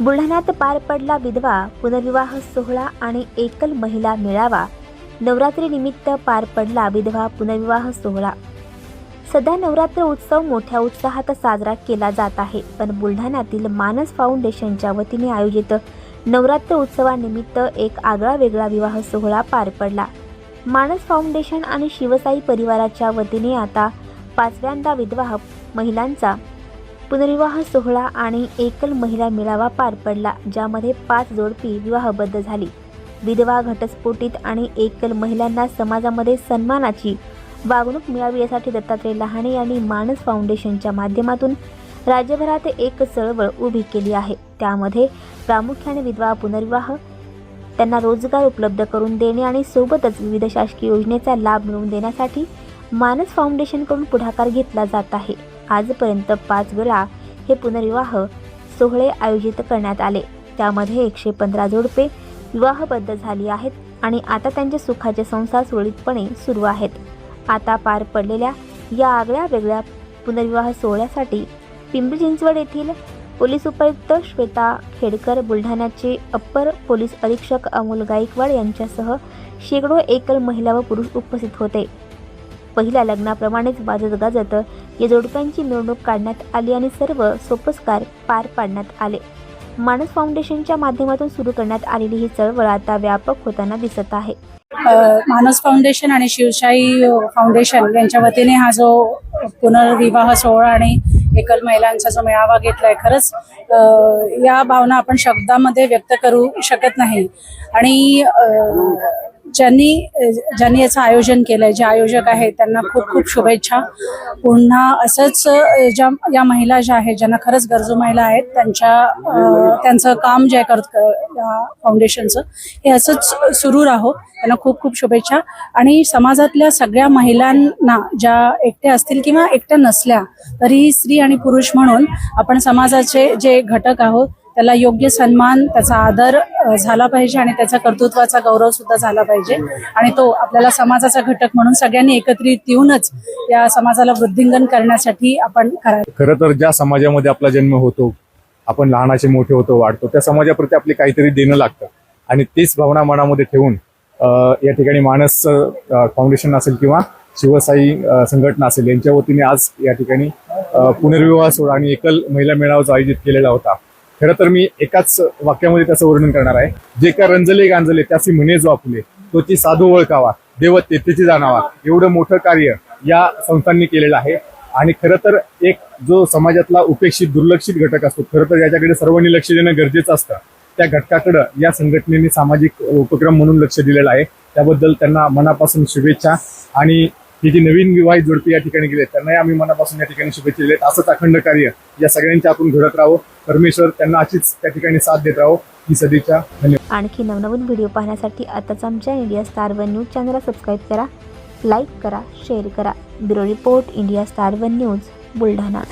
बुलढाण्यात पार पडला विधवा पुनर्विवाह सोहळा आणि एकल महिला मेळावा. नवरात्री निमित्त पार पडला विधवा पुनर्विवाह सोहळा. सध्या नवरात्र उत्सव मोठ्या उत्साहात साजरा केला जात आहे पण बुलढाण्यातील मानस फाउंडेशनच्या वतीने आयोजित नवरात्र उत्सवानिमित्त एक आगळा वेगळा विवाह सोहळा पार पडला. मानस फाउंडेशन आणि शिवसाई परिवाराच्या वतीने आता पाचव्यांदा विधवा महिलांचा पुनर्विवाह सोहळा आणि एकल महिला मेळावा पार पडला ज्यामध्ये पाच जोडपी विवाहबद्ध झाली. विधवा घटस्फोटीत आणि एकल महिलांना समाजामध्ये सन्मानाची वागणूक मिळावी यासाठी दत्तात्रय लहाणे यांनी मानस फाउंडेशनच्या माध्यमातून राज्यभरात एक चळवळ उभी केली आहे. त्यामध्ये प्रामुख्याने विधवा पुनर्विवाह त्यांना रोजगार उपलब्ध करून देणे आणि सोबतच विविध शासकीय योजनेचा लाभ मिळवून देण्यासाठी मानस फाउंडेशनकडून पुढाकार घेतला जात आहे. आजपर्यंत पाच वेळा हे पुनर्विवाह सोहळे आयोजित करण्यात आले. त्यामध्ये एकशे पंधरा जोडपे विवाहबद्ध झाली आहेत आणि आता त्यांचे सुखाचे संसार सुरळीतपणे सुरू आहेत. आता पार पडलेल्या या आगळ्या वेगळ्या पुनर्विवाह सोहळ्यासाठी पिंपरी चिंचवड येथील पोलीस उपायुक्त श्वेता खेडकर बुलढाण्याचे अप्पर पोलीस अधीक्षक अमोल गायकवाड यांच्यासह शेकडो एकल महिला व पुरुष उपस्थित होते. पहिल्या लग्नाप्रमाणेच वाजत गाजत या जोडप्यांची निवडणूक काढण्यात आली आणि सर्व सोपस्कार पार पाडण्यात आले. मानस फाउंडेशनच्या माध्यमातून सुरू करण्यात आलेली ही चळवळ आता व्यापक होताना दिसत आहे. मानस फाउंडेशन आणि शिवशाही फाउंडेशन यांच्या वतीने हा जो पुनर्विवाह सोहळा आणि एकल महिलांचा जो मेळावा घेतलाय खरंच या भावना आपण शब्दामध्ये व्यक्त करू शकत नाही. आणि ज्यांनी ज्यांनी याचं आयोजन केलंय जे आयोजक आहेत त्यांना खूप खूप शुभेच्छा. पुन्हा असंच ज्या या महिला ज्या आहेत ज्यांना खरंच गरजू महिला आहेत त्यांच्या त्यांचं काम जे करत या फाउंडेशनचं हे असंच सुरू राहो. त्यांना खूप खूप शुभेच्छा. आणि समाजातल्या सगळ्या महिलांना ज्या एकट्या असतील किंवा एकट्या नसल्या तरी स्त्री आणि पुरुष म्हणून आपण समाजाचे जे घटक आहोत त्याला योग्य सन्मान त्याचा आदर झाला पाहिजे आणि त्याचा कर्तृत्वाचा गौरव सुद्धा झाला पाहिजे. आणि तो आपल्याला समाजाचा घटक म्हणून सगळ्यांनी एकत्रित येऊनच या समाजाला वृद्धिंगन करण्यासाठी आपण करायला खरं तर ज्या समाजामध्ये आपला जन्म होतो आपण लहानाचे मोठे होतो वाढतो त्या समाजाप्रती आपले काहीतरी देणं लागतं. आणि तीच भावना मनामध्ये ठेवून या ठिकाणी मानस फाउंडेशन असेल किंवा शिवसाई संघटना असेल यांच्या वतीने आज या ठिकाणी पुनर्विवाह सोहळा आणि एकल महिला मेळावा आयोजित केलेला होता खरं तर मी एकाच वाक्यामध्ये त्याचं वर्णन करणार आहे. जे का रंजले गांजले त्याची म्हणे जो आपले तो ती साधू ओळखावा देव तेथेची जाणावा. एवढं मोठं कार्य या संस्थांनी केलेलं आहे. आणि खरं तर एक जो समाजातला उपेक्षित दुर्लक्षित घटक असतो खरं तर याच्याकडे सर्वांनी लक्ष देणं गरजेचं असतं. त्या घटकाकडं या संघटनेने सामाजिक उपक्रम म्हणून लक्ष दिलेलं आहे. त्याबद्दल त्यांना मनापासून शुभेच्छा. आणि ही जी नवीन विवाहित जोडपी या ठिकाणी गेले त्यांनाही आम्ही मनापासून या ठिकाणी शुभेच्छा दिलेत. असंच अखंड कार्य या सगळ्यांच्या आपण घडत राहो परमेश्वर त्यांना अशीच त्या ठिकाणी साथ देत राहो ही सदिच्छा. धन्यवाद. आणखी नवनवीन व्हिडिओ पाहण्यासाठी आताच आमच्या इंडिया स्टार वन न्यूज चॅनलला सबस्क्राईब करा लाईक करा शेअर करा. Bureau report India star one news Buldhana.